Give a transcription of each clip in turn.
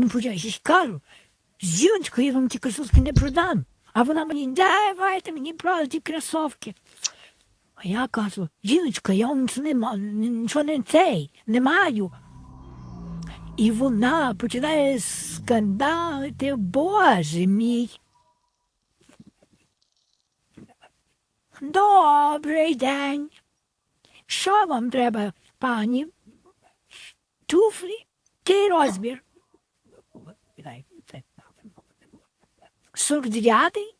Ну, почав, кажу, жіночко, я вам ті кросовки не продам. А вона мені, давайте мені продати ті кросовки. А я кажу, жіночко, я вам це не нічого не цей, не маю. І вона починає скандалити, боже мій. Добрий день. Що вам треба, пані? Туфлі? Який розмір? 49-й?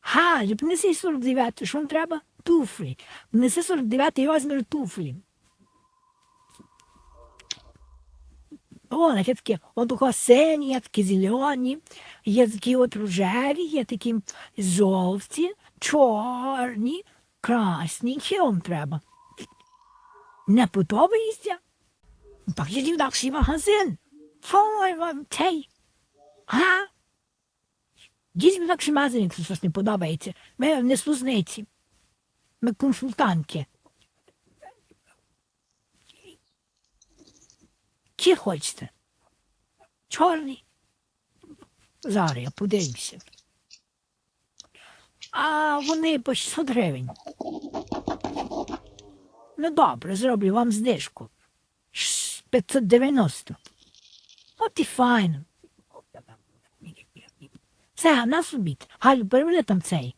Га, принеси 49-й, що вам треба? Туфлі. Принеси 49-й розмір туфлі. О, є такі, от є такі зелені, є такі от рожеві, є такі жовті, чорні, красні. Що вам треба? Не подобається? Так я в інакший магазин. Цей. Га? Діть в інакший магазин, якщо щось не подобається. Ми не служниці. Ми консультантки. Чи хочете? Чорний? Зараз я подивлюся. А вони по 600 гривень. Ну добре, зроблю вам знижку. 590. Файно. Це, на собі. Галю, переведи там цей.